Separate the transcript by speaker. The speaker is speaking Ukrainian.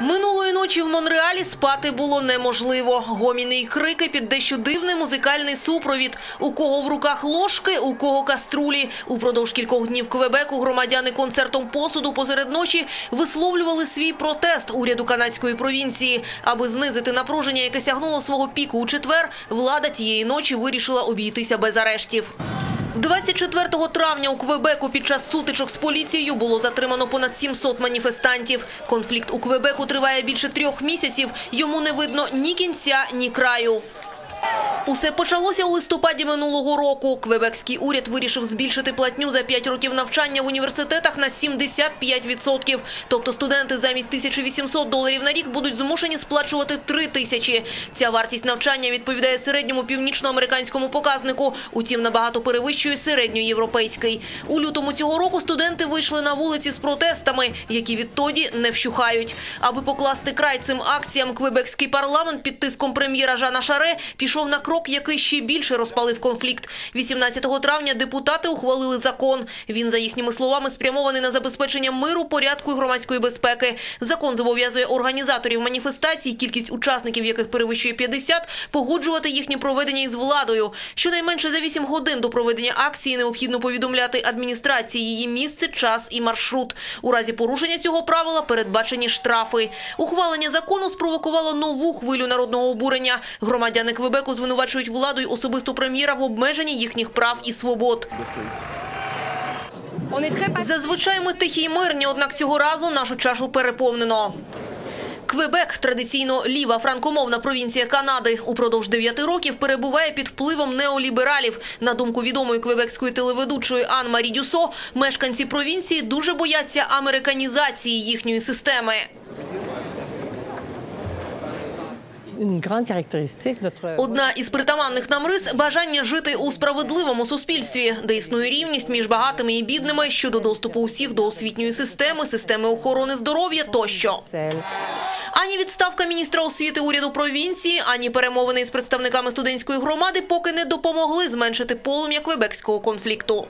Speaker 1: Минулої ночі в Монреалі спати було неможливо. Гоміни й крики під дещо дивний музикальний супровід. У кого в руках ложки, у кого каструлі. Упродовж кількох днів Квебеку громадяни концертом посуду посеред ночі висловлювали свій протест уряду канадської провінції. Аби знизити напруження, яке сягнуло свого піку у четвер, влада тієї ночі вирішила обійтися без арештів. 24 травня у Квебеку під час сутичок з поліцією було затримано понад 700 маніфестантів. Конфлікт у Квебеку триває більше трьох місяців. Йому не видно ні кінця, ні краю. Усе почалося у листопаді минулого року. Квебекський уряд вирішив збільшити платню за 5 років навчання в університетах на 75%. Тобто студенти замість 1800 доларів на рік будуть змушені сплачувати 3 тисячі. Ця вартість навчання відповідає середньому північноамериканському показнику, утім набагато перевищує середньоєвропейський. У лютому цього року студенти вийшли на вулиці з протестами, які відтоді не вщухають. Аби покласти край цим акціям, квебекський парламент під тиском прем'єра Жана Шаре пішов на крок, який ще більше розпалив конфлікт. 18 травня депутати ухвалили закон. Він, за їхніми словами, спрямований на забезпечення миру, порядку і громадської безпеки. Закон зобов'язує організаторів маніфестацій, кількість учасників яких перевищує 50, погоджувати їхнє проведення із владою. Щонайменше за 8 годин до проведення акції необхідно повідомляти адміністрації її місце, час і маршрут. У разі порушення цього правила передбачені штрафи. Ухвалення закону спровокувало нову хвилю народного обурення. Громадяни Квебеку звинувачують владу й особисто прем'єра в обмеженні їхніх прав і свобод. Зазвичай ми тихі й мирні, однак цього разу нашу чашу переповнено. Квебек, традиційно ліва франкомовна провінція Канади, упродовж дев'яти років перебуває під впливом неолібералів. На думку відомої квебекської телеведучої Ан Марі Дюсо, мешканці провінції дуже бояться американізації їхньої системи. Одна із притаманних нам рис – бажання жити у справедливому суспільстві, де існує рівність між багатими і бідними щодо доступу усіх до освітньої системи, системи охорони здоров'я тощо. Ані відставка міністра освіти уряду провінції, ані перемовини з представниками студентської громади поки не допомогли зменшити полум'я квебекського конфлікту.